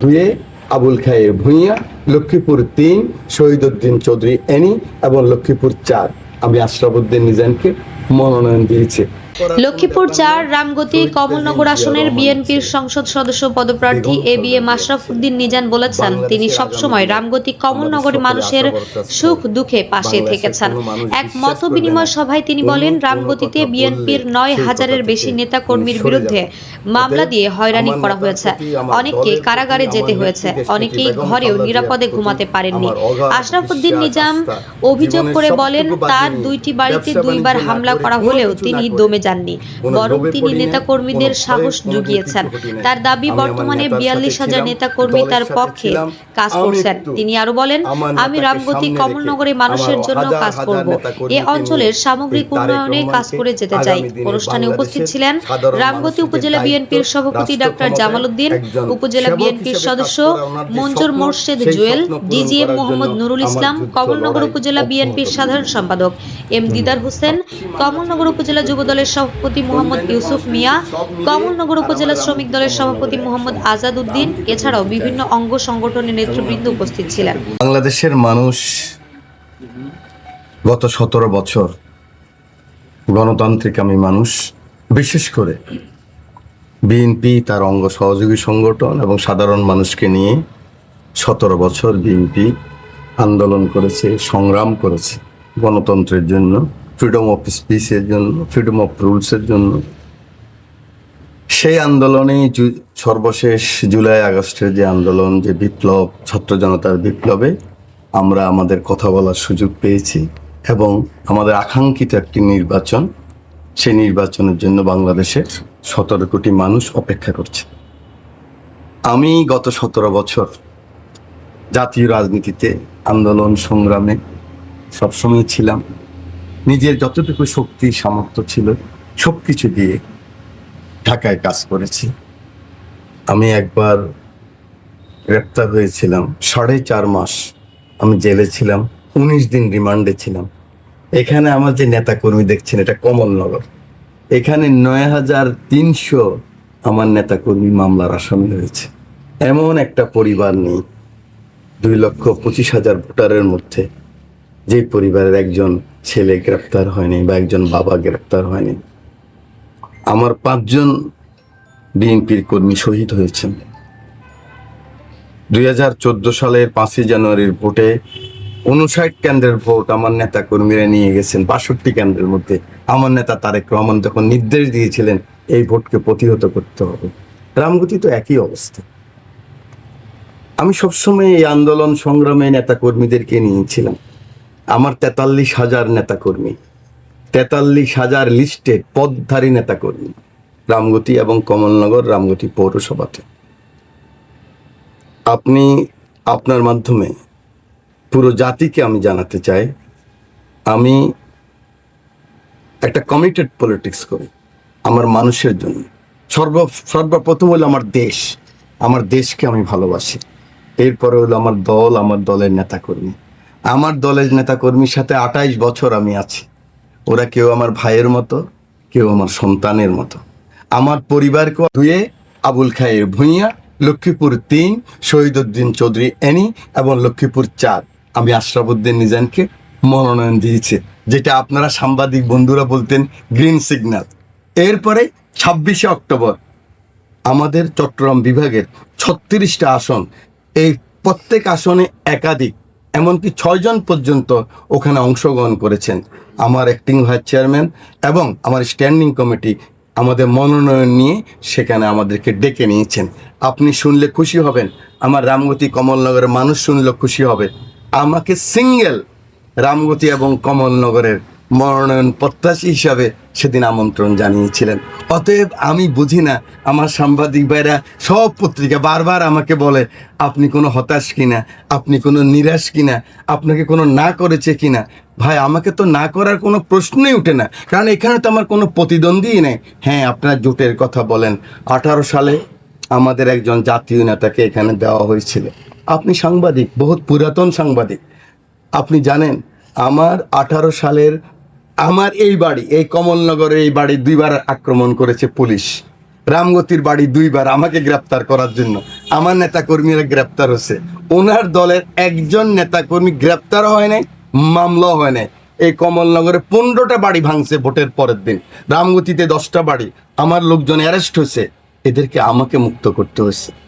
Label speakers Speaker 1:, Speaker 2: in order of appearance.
Speaker 1: দুয়ে আবুল খায়ের ভূঁইয়া, লক্ষ্মীপুর তিন, শহীদুদ্দিন চৌধুরী এনি এবং লক্ষ্মীপুর চার। আমি আশরাফুদ্দিন নিজামকে মনোনয়ন দিয়েছি।
Speaker 2: লক্ষ্মীপুর চার রামগতি কমলনগর আসনের বিএনপির সংসদ সদস্য পদপ্রার্থী A B M Ashraf Uddin Nizan বলেছেন তিনি সবসময় রামগতি কমলনগরী মানুষের সুখ দুঃখে পাশে থেকেছেন। এক মত বিনিময় সভায় তিনি বলেন রামগতিতে বিএনপির নয় হাজারের বেশি নেতা কর্মীর বিরুদ্ধে মামলা দিয়ে হয়রানি করা হয়েছে। অনেককে কারাগারে যেতে হয়েছে। অনেকেই ঘরেও নিরাপদে ঘুমাতে পারেননি। আশরাফ উদ্দিন নিজাম অভিযোগ করে বলেন তার দুইটি বাড়িতে দুইবার হামলা করা হলেও তিনি দমে যাননি। বরং তিনি নেতাকর্মীদের সাহস জুগিয়েছেন। তার দাবি বর্তমানে বিয়াল্লিশ হাজার নেতাকর্মী তার পক্ষে কাজ করছেন। তিনি আরও বলেন আমি রামগতি কমলনগরে মানুষের জন্য কাজ করব। এ অঞ্চলের সামগ্রিক উন্নয়নে কাজ করে যেতে চাই। অনুষ্ঠানে উপস্থিত ছিলেন রামগতি উপজেলা বিএনপির সভাপতি ডাক্তার জামাল উদ্দিন উপজেলা বিএনপির সদস্য মঞ্জুর মোর্শেদ জুয়েল ডিজিএম মোহাম্মদ নুরুল ইসলাম কমলনগর উপজেলা বিএনপির সাধারণ সম্পাদক এম দিদার হোসেন কমলনগর উপজেলা যুব দলের সভাপতি মোহাম্মদ ইউসুফ মিয়া কমলনগর উপজেলা শ্রমিক দলের সভাপতি মোহাম্মদ আজাদ উদ্দিন এছাড়াও বিভিন্ন অঙ্গ সংগঠনের নেতৃবৃন্দ উপস্থিত ছিলেন।
Speaker 1: বাংলাদেশের মানুষ গত সতেরো বছর গণতান্ত্রিক আমি মানুষ বিশেষ করে বিএনপি তার অঙ্গ সহযোগী সংগঠন এবং সাধারণ মানুষকে নিয়ে সতেরো বছর বিএনপি আন্দোলন করেছে সংগ্রাম করেছে গণতন্ত্রের জন্য। ফ্রিডম অফ স্পিচের জন্য ফ্রিডম অফ রুলসের জন্য। সেই আন্দোলনেই সর্বশেষ জুলাই আগস্টের যে আন্দোলন, যে বিপ্লব, ছাত্র জনতার বিপ্লবে আমরা আমাদের কথা বলার সুযোগ পেয়েছি এবং আমাদের আকাঙ্ক্ষিত একটি নির্বাচন, সেই নির্বাচনের জন্য বাংলাদেশের সতেরো কোটি মানুষ অপেক্ষা করছে। আমি গত সতেরো বছর জাতীয় রাজনীতিতে আন্দোলন সংগ্রামে সবসময় ছিলাম। নিজের যতটুকু শক্তি, সামর্থ্য ছিল সব কিছু দিয়ে ঢাকায় কাজ করেছি। আমি একবার গ্রেপ্তার হয়েছিলাম, সাড়ে চার মাস আমি জেলে ছিলাম, উনিশ দিন রিমান্ডে ছিলাম। এখানে আমার যে নেতাকর্মী দেখছেন, এটা কমলনগর। এখানে নয় হাজার তিনশো আমার নেতাকর্মী মামলার আসামি হয়েছে। এমন একটা পরিবার নেই, দুই লক্ষ পঁচিশ হাজার ভোটারের মধ্যে, যে পরিবারের একজন ছেলে গ্রেপ্তার হয়নি বা একজন বাবা গ্রেপ্তার হয়নি। আমার পাঁচজন বিএনপির কর্মী শহীদ হয়েছেন। দুই হাজার চোদ্দ সালের পাঁচই জানুয়ারির ভোটে উনষাট কেন্দ্রের ভোট আমার নেতা কর্মীরা নিয়ে গেছেন, বাষট্টি কেন্দ্রের মধ্যে। আমার নেতা তারেক রহমান তখন নির্দেশ দিয়েছিলেন, এই ভোটকে প্রতিহত করতে হবে। রামগতি তো একই অবস্থা। আমি সবসময় এই আন্দোলন সংগ্রামে নেতা কর্মীদেরকে নিয়েছিলাম। আমার তেতাল্লিশ হাজার নেতা কর্মী তেতাল্লিশ হাজার লিস্টে পদধারী নেতাকর্মী, রামগতি এবং কমলনগর রামগতি পৌরসভাতে। আপনি আপনার মাধ্যমে পুরো জাতিকে আমি জানাতে চাই, আমি একটা কমিটেড পলিটিক্স করি, আমার মানুষের জন্য। সর্ব, সর্বপ্রথম হলো আমার দেশ, আমার দেশকে আমি ভালোবাসি। এরপরে হলো আমার দল, আমার দলের নেতাকর্মী। আমার দলের নেতাকর্মীর সাথে আঠাইশ বছর আমি আছি। ওরা কেউ আমার ভাইয়ের মতো, কেউ আমার সন্তানের মতো। আমার পরিবারকে ধুয়ে আবুল খায়ের ভূঁইয়া, লক্ষ্মীপুর তিন, শহীদুদ্দিন চৌধুরী এনি এবং লক্ষ্মীপুর চার। আমি আশরাফুদ্দিন নিজানকে মনোনয়ন দিয়েছি, যেটা আপনারা সাংবাদিক বন্ধুরা বলতেন গ্রিন সিগন্যাল এরপরে ছাব্বিশে অক্টোবর আমাদের চট্টগ্রাম বিভাগের ছত্রিশটা আসন, এই প্রত্যেক আসনে একাধিক এমনকি ছয়জন পর্যন্ত ওখানে অংশগ্রহণ করেছেন। আমার অ্যাক্টিং ভাইস চেয়ারম্যান এবং আমার স্ট্যান্ডিং কমিটি আমাদের মনোনয়ন নিয়ে সেখানে আমাদেরকে ডেকে নিয়েছেন। আপনি শুনলে খুশি হবেন। আমার রামগতি কমলনগরের মানুষ শুনলে খুশি হবে। আমাকে সিঙ্গেল রামগতি এবং কমলনগরের মনোনয়ন প্রত্যাশী হিসাবে সেদিন আমন্ত্রণ জানিয়েছিলেন। অতএব আমি বুঝি না, আমার সাংবাদিক ভাইরা সব পত্রিকা বারবার আমাকে বলে, আপনি কোনো হতাশ কিনা? আপনি কোনো নিরাশ কিনা? আপনাকে কোনো না করেছে কিনা? ভাই, আমাকে তো না করার কোনো প্রশ্নই ওঠে না। কারণ এখানে তো আমার কোনো প্রতিদ্বন্দ্বী নেই। হ্যাঁ আপনার জোটের কথা বলেন। আঠারো সালে আমাদের একজন জাতীয় নেতাকে এখানে দেওয়া হয়েছিল। আপনি সাংবাদিক, বহুত পুরাতন সাংবাদিক। আপনি জানেন, আমার আঠারো সালের আমার এই বাড়ি, এই কমলনগরের এই বাড়ি দুইবার আক্রমণ করেছে পুলিশ। রামগতির বাড়ি দুইবার আমাকে গ্রেপ্তার করার জন্য। আমার নেতা কর্মীরা গ্রেপ্তার হয়েছে। ওনার দলের একজন নেতা কর্মী গ্রেপ্তার হয় নাই মামলা হয় নাই। এই কমলনগরে পনেরোটা বাড়ি ভাঙছে ভোটের পরের দিন। রামগতিতে দশটা বাড়ি। আমার লোকজন অ্যারেস্ট হয়েছে। এদেরকে আমাকে মুক্ত করতে হয়েছে।